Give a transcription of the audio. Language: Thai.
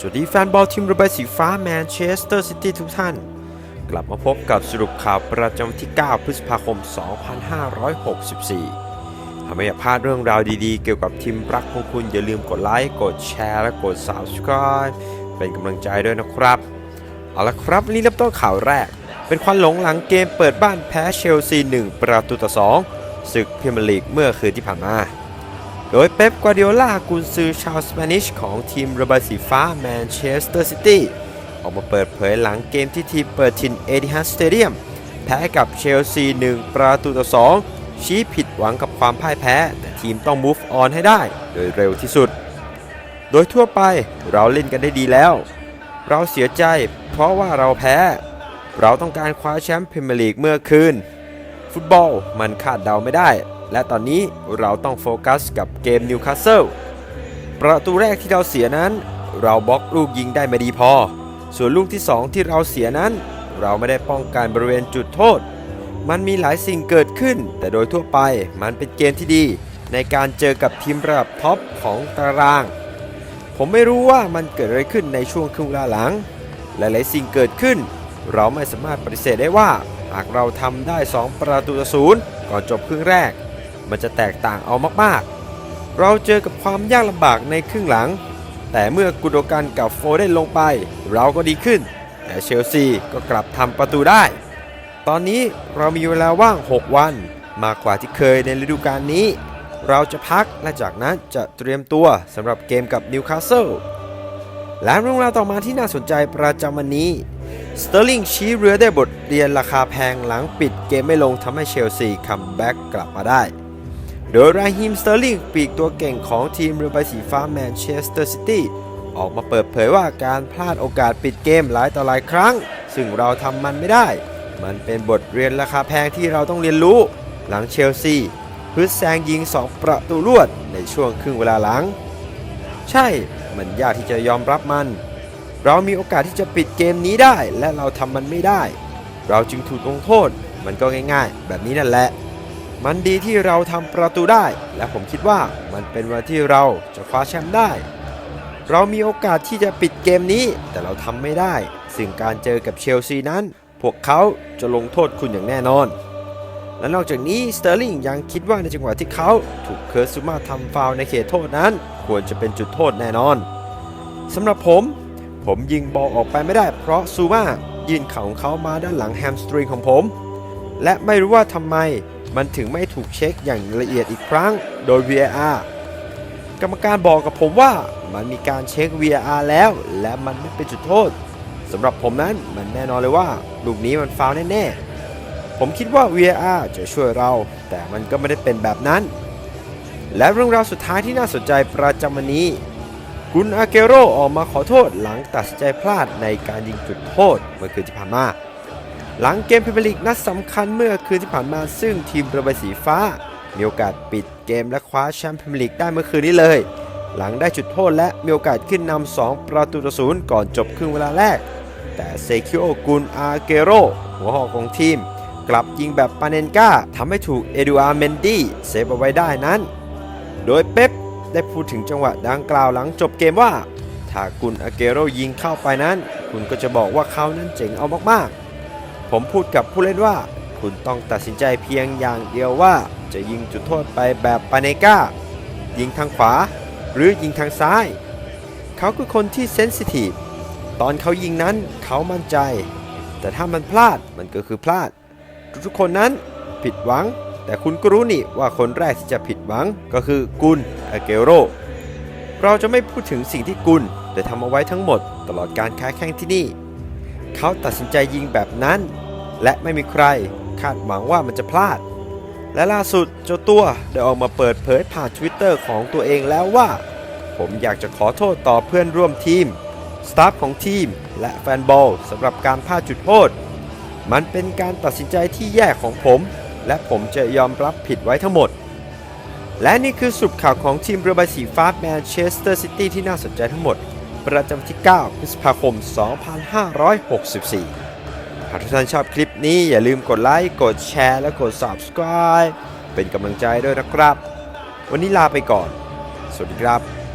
สวัสดีแฟนบอลทีมรือใบสีฟ้าแมนเชสเตอร์ซิตี้ทุกท่าน กลับมาพบกับสรุปข่าวประจำวันที่ 9 พฤษภาคม 2564ถ้าไม่อยากพลาดเรื่องราวดีๆ เกี่ยวกับทีมรักของคุณ อย่าลืมกดไลค์ กดแชร์ และกด Subscribe เป็นกำลังใจด้วยนะครับ เอาละครับนนี้เริ่มต้นข่าวแรก เป็นควันหลงหลังเกมเปิดบ้านแพ้เชลซี 1 ประตูต่อ 2 ศึกพรีเมียร์ลีกเมื่อคืนที่ผ่านมา โดยเป๊ป กวาดิโอลากุนซือชาวสเปนิชของทีมระบายสีฟ้าแมนเชสเตอร์ซิตี้ออกมาเปิดเผยหลังเกมที่ทีมเปิดทินเอดิฮัสสเตเดียมแพ้กับเชลซี 1 ประตูต่อ 2 ชี้ผิดหวังกับความพ่ายแพ้ แต่ทีมต้อง move on ให้ได้ โดยเร็วที่สุด โดยทั่วไปเราเล่นกันได้ดีแล้ว เราเสียใจเพราะว่าเราแพ้ เราต้องการคว้าแชมป์พรีเมียร์ลีกเมื่อคืน ฟุตบอลมันคาดเดาไม่ได้ และตอนนี้เราต้องโฟกัสกับเกมนิวคาสเซิลประตูแรกที่เราเสียนั้น เราบล็อกลูกยิงได้ไม่ดีพอ ส่วนลูกที่ 2 ที่เราเสียนั้น เราไม่ได้ป้องกันบริเวณจุดโทษ มันมีหลายสิ่งเกิดขึ้น แต่โดยทั่วไปมันเป็นเกมที่ดี ในการเจอกับทีมระดับท็อปของตาราง ผมไม่รู้ว่ามันเกิดอะไรขึ้นในช่วงครึ่งเวลาหลัง หลายๆสิ่งเกิดขึ้น เราไม่สามารถปฏิเสธได้ว่า หากเราทำได้ 2 ประตูต่อศูนย์ก่อนจบครึ่งแรก มันจะแตกต่างเอามากๆ เราเจอกับความยากลำบากในครึ่งหลัง แต่เมื่อกุโดกันกับโฟเดนลงไป เราก็ดีขึ้น แต่เชลซีก็กลับทำประตูได้ ตอนนี้เรามีเวลาว่าง 6 วัน มากกว่าที่เคยในฤดูกาลนี้ เราจะพักและจากนั้นจะเตรียมตัวสำหรับเกมกับนิวคาสเซิลและเรื่องราวต่อมาที่น่าสนใจประจำวันนี้สเตอร์ลิงชี้เรือได้บทเรียนราคาแพงหลังปิดเกมไม่ลงทำให้เชลซีคัมแบ็กกลับมาได้ โดยราฮิมสเตอร์ลิงปีกตัวเก่งของทีมเรือใบสีฟ้าแมนเชสเตอร์ซิตี้ออกมาเปิดเผยว่าการพลาดโอกาสปิดเกมหลายต่อหลายครั้ง ซึ่งเราทำมันไม่ได้ มันเป็นบทเรียนราคาแพงที่เราต้องเรียนรู้ หลังเชลซีฮึดแซงยิง 2 ประตูรวดในช่วงครึ่งเวลาหลัง ใช่มันยากที่จะยอมรับมัน เรามีโอกาสที่จะปิดเกมนี้ได้และเราทำมันไม่ได้ เราจึงถูกลงโทษมันก็ง่าย ๆ แบบนี้นั่นแหละ มันดีที่เราทำประตูได้ และผมคิดว่ามันเป็นวันที่เราจะคว้าแชมป์ได้ เรามีโอกาสที่จะปิดเกมนี้ แต่เราทำไม่ได้ ซึ่งการเจอกับเชลซีนั้น พวกเขาจะลงโทษคุณอย่างแน่นอน และนอกจากนี้สเตอร์ลิงยังคิดว่าในจังหวะที่เขาถูกเคิร์ซูมาทำฟาวในเขตโทษนั้น ควรจะเป็นจุดโทษแน่นอนสำหรับผม ผมยิงบอลออกไปไม่ได้ เพราะซูมายื่นเข่าของเขามาด้านหลังแฮมสตริงของผม และไม่รู้ว่าทำไม มันถึงไม่ถูกเช็คอย่างละเอียดอีกครั้งโดย VAR กรรมการบอกกับผมว่ามันมีการเช็ค VAR แล้ว และมันไม่เป็นจุดโทษสำหรับผมนั้นมันแน่นอนเลยว่าลูกนี้มันฟาวแน่ๆ ผมคิดว่า VAR จะช่วยเรา แต่มันก็ไม่ได้เป็นแบบนั้น และเรื่องราวสุดท้ายที่น่าสนใจประจำวันนี้กุนอาเกโรออกมาขอโทษหลังตัดสินใจพลาดในการยิงจุดโทษเมื่อคืนที่ผ่านมา หลังเกมพรีเมียร์ลีกนัดสำคัญเมื่อคืนที่ผ่านมาซึ่งทีมระบายสีฟ้า มีโอกาสปิดเกมและคว้าแชมป์พรีเมียร์ลีกได้เมื่อคืนนี้เลย หลังได้จุดโทษและมีโอกาสขึ้นนำ2ประตูต่อศูนย์ก่อนจบครึ่งเวลาแรก แต่เซคิโอกุนอาเกโรหัวหอกของทีม กลับยิงแบบปาเนนกาทำให้ถูกเอดูอาร์เมนดี้เซฟเอาไว้ได้นั้น โดยเป๊ปได้พูดถึงจังหวะดังกล่าวหลังจบเกมว่าถ้ากุนอาเกโรยิงเข้าไปนั้น คุณก็จะบอกว่าเขานั้นเจ๋งเอามากๆ ผมพูดกับผู้เล่นว่า คุณต้องตัดสินใจเพียงอย่างเดียวว่า จะยิงจุดโทษไปแบบปาเนกายิงทางขวา หรือยิงทางซ้าย เขาคือคนที่เซนซิทีฟตอนเขายิงนั้นเขามั่นใจ แต่ถ้ามันพลาดมันก็คือพลาด ทุกๆคนนั้นผิดหวัง แต่คุณก็รู้นี่ว่าคนแรกที่จะผิดหวังก็คือกุนอาเกโรเราจะไม่พูดถึงสิ่งที่กุนได้ทำเอาไว้ทั้งหมด ตลอดการค้าแข่งที่นี่ เขาตัดสินใจยิงแบบนั้น และไม่มีใครคาดหวังว่ามันจะพลาด และล่าสุดเจ้าตัวได้ออกมาเปิดเผยผ่าน Twitter ของตัวเองแล้วว่า ผมอยากจะขอโทษต่อเพื่อนร่วมทีมสตาฟของทีม และแฟนบอลสำหรับการพลาดจุดโทษมันเป็นการตัดสินใจที่แย่ของผม และผมจะยอมรับผิดไว้ทั้งหมด และนี่คือสรุปข่าวของทีมเรือใบสีฟ้าแมนเชสเตอร์ซิตี้ที่น่าสนใจทั้งหมด ประจำที่ 9 พฤษภาคม 2564 หากทุกท่านชอบคลิปนี้อย่าลืมกดไลค์ กดแชร์ และกด Subscribe เป็นกำลังใจด้วยนะครับ วันนี้ลาไปก่อน สวัสดีครับ